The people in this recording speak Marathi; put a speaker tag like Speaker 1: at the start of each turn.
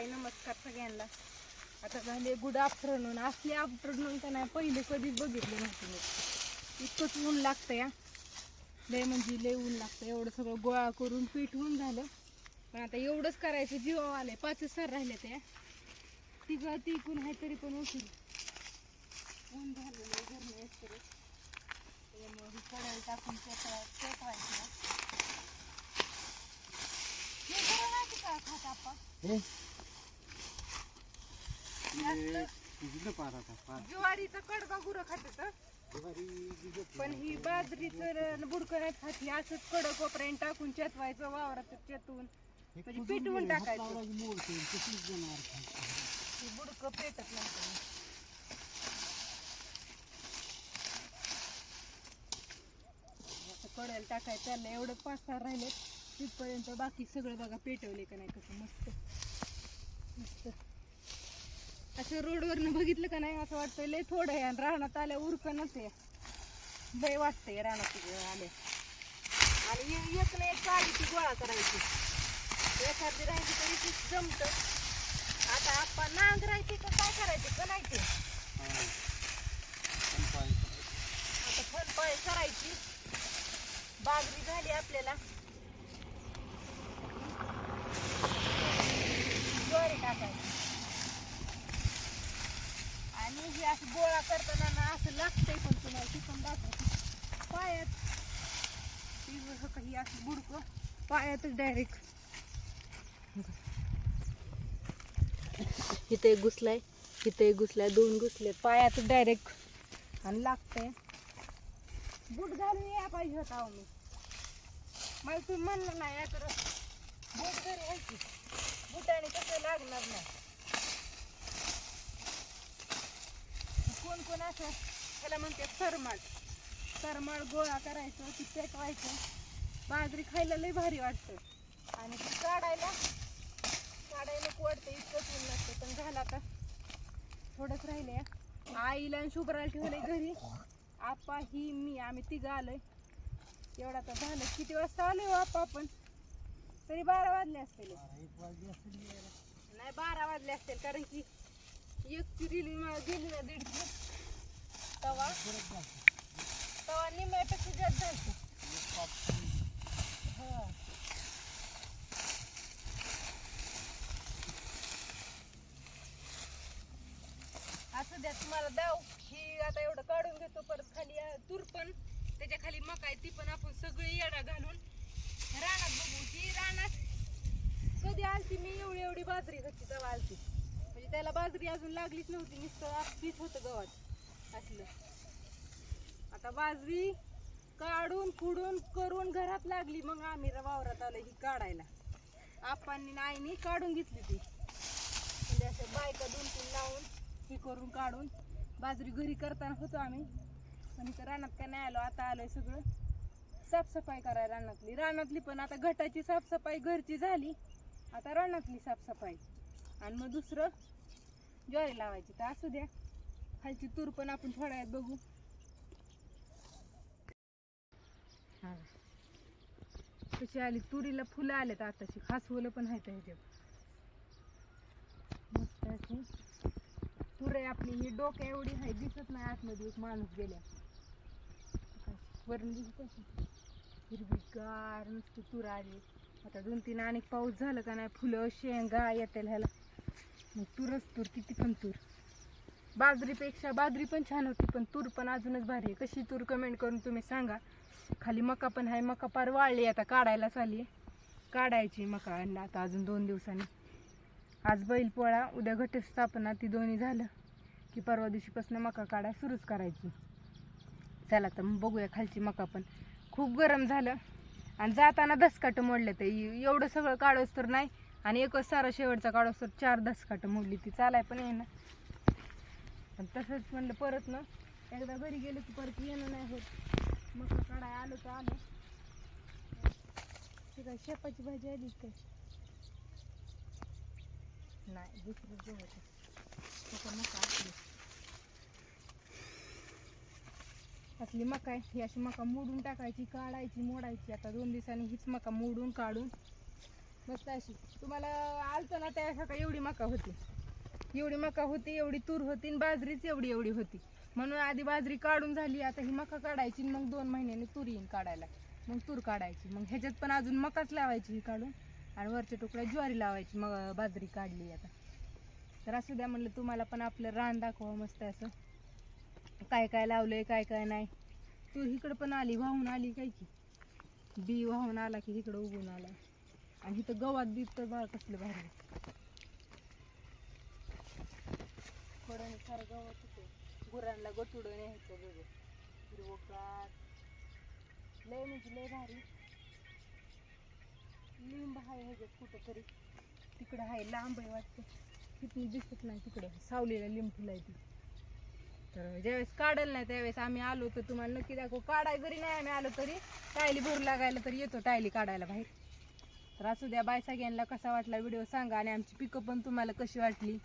Speaker 1: हाय नमस्कार सगळ्यांना. आता झाले गुड आफ्टरनून असले आफ्टरनून तर नाही पहिले कधीच बघितले नव्हते मी. इतकंच ऊन लागतं या. लय म्हणजे लय ऊन लागतं. एवढं सगळं गोळा करून पिठवून झालं. पण आता एवढंच करायचं जीवा आले पाचच सर राहिले त्या तिघं ती आहे तरी पण उठून ऊन झालं आहे तरी त्यामुळे टाकून पेटवायची हे खरं नाही का खात आपण. ज्वारीचा कडका गुरं खातात पण ही बाजरीचं बुडकं नाही खात ही असंच कडक कोपऱ्याने टाकून चेतवायचं वावरात चेतवून म्हणजे पिटवून टाकायचं. ही बुडकं पेटत असं कड्याला टाकायचं चाललं एवढं पाच सहा राहिले तिथपर्यंत बाकी सगळं बघा पेटवले का नाही कसं मस्त. मस्त. असं रोडवरनं बघितलं का नाही असं वाटतं लय थोडं आहे आणि रानात आल्या उरकणच आहे. लय वाटतंय रानात आल्या आणि एक ना एक काळी ती गोळा करायची. एखादी राहायची तर एक जमत. आता आपण नांग राहायची तर काय करायचे का नाही ते आता फनपाळी करायची बाजरी झाली आपल्याला ज्वारी टाकायची आणि हे गोळा करताना ना असं लागतंय पण तुम्हाला ती पण दाखवते. पायात काही असं बुडकं पायातच डायरेक्ट इथं घुसलाय इथं घुसलाय दोन घुसले पायातच डायरेक्ट आणि लागतंय. बूट घालून या पाहिजे होता अहो मी. मला तुम्ही म्हणलं नाही या तर बूट घरी की? बुटाने कसं लागणार नाही. कोण असं त्याला म्हणते सरमाळ. सरमाळ गोळा करायचं ती पेटवायचं. बाजरी खायला लई भारी वाटतं. आणि ती काढायला काढायला नको वाटतं इतकंच ऊन नसतं पण झालं आता थोडंच राहिले आईला आणि शुभ्राला ठेवले घरी. आपा ही मी आम्ही तिघं आलोय. एवढा तर झालं. किती वाजता आलोय हो आपा आपण? तरी बारा वाजले असतील. नाही बारा वाजले असतील. कारण की एक गेली मला गेली ना दीडची तवा. तवा निम्यापेक्षा जास्त जायचं हां. हो. असं द्या तुम्हाला दाव ही आता एवढं काढून घेतो परत खाली तूर पण. त्याच्याखाली मकाय ती पण आपण सगळी येडा घालून. रानात बघू ती रानात कधी आलती मी एवढी एवढी बाजरी घातली तेव्हा आलती. म्हणजे त्याला बाजरी अजून लागलीच नव्हती नुसतं पीठ होतं गव्हात. असलं आता बाजरी काढून खुडून करून घरात लागली मग आम्ही वावरात आलो ही काढायला. आपांनी आणि आईनी काढून घेतली ती. म्हणजे असं बायका दोन तीन लावून हे करून काढून बाजरी घरी करताना होतो आम्ही. पण इथं रानात काय नाही आलो आता आलोय सगळं. साफसफाई करायला रानातली. रानातली पण आता घटाची साफसफाई घरची झाली. आता रानातली साफसफाई. आणि मग दुसरं ज्वारी लावायची. तर असू द्या. खालची तूर पण आपण थोड्या वेळात बघू. हा. कशी आली? तुरीला फुलं आलेत आताची खास फुलं पण आहेत ह्याच्यात. मस्त अशी. तूर आहे आपली ही डोक्या एवढी आहे दिसत नाही आतमध्ये एक माणूस गेल्या वरून दिसत कशी? हिरवीगार नुसती तूर आली. आता दोन तीन अनेक पाऊस झालं का नाही फुलं शेंगा येतील ह्याला. मग तूरच तूर किती पण तूर. बाजरीपेक्षा बाजरी पण छान होती पण तूर पण अजूनच भारी आहे. कशी तूर कमेंट करून तुम्ही सांगा. खाली मका पण आहे मका पार वाळली आता काढायलाच आली काढायची मका आता अजून दोन दिवसांनी. आज बैल पोळा उद्या घटस्थापना ती दोन्ही झालं की परवा दिवशीपासून मका काढाय सुरूच करायची. चला तर मग बघूया खालची मका पण. खूप गरम झालं. आणि जाताना दसकाटं मोडलं ते. एवढं सगळं काढोस तर नाही. आणि एकच सारा शेवटचा काढोस तर चार दसकाटं मोडली ती. चालाय पण येणं पण तसंच म्हणलं परत ना. एकदा घरी गेलो की परत येणं नाही होत. मका काढाय आलो तर आलो. ते काय शेपाची भाजी आली काय नाही दुसरी जेवत त्याचा मका असली. असली मका आहे. ही अशी मका मोडून टाकायची काढायची मोडायची. आता दोन दिवसांनी हीच मका मोडून काढून. मस्त अशी. तुम्हाला आलतं ना त्या सकाळी एवढी मका होती. एवढी मका होती एवढी तूर होती आणि बाजरीच एवढी एवढी होती. म्हणून आधी बाजरी काढून झाली आता ही मका काढायची आणि मग दोन महिन्याने तूर येईन काढायला. मग तूर काढायची. मग ह्याच्यात पण अजून मकाच लावायची ही काढून. आणि वरच्या तुकड्या ज्वारी लावायची मग बाजरी काढली आता. तर असू द्या म्हणलं तुम्हाला पण आपलं रान दाखवा मस्त असं. काय काय लावलंय काय काय नाही. तूर इकडं पण आली वाहून आली काय की? बी वाहून आला की इकडं उगून आला. आणि इथं गवात बी तर बा कसलं भारी थोडं फार गवत होते गुरांना गटुडं न्यायचं बघ. हिरवगार. लय म्हणजे लय भारी. लिंब आहे ह्याच्यात कुठं तरी तिकडं आहे लांब आहे वाटतं. तिथून दिसत नाही तिकडं. सावलीला लिंब फुलाय आहे ती. तर ज्यावेळेस काढायला नाही त्यावेळेस आम्ही आलो तर तुम्हाला नक्की दाखवू. काढाय जरी नाही आम्ही आलो तरी टायली भरू लागायला तरी येतो टायली काढायला बाहेर. तर असू द्या बाय सगळ्यांना कसा वाटला व्हिडिओ सांगा आणि आमची पिकं पण तुम्हाला कशी वाटली.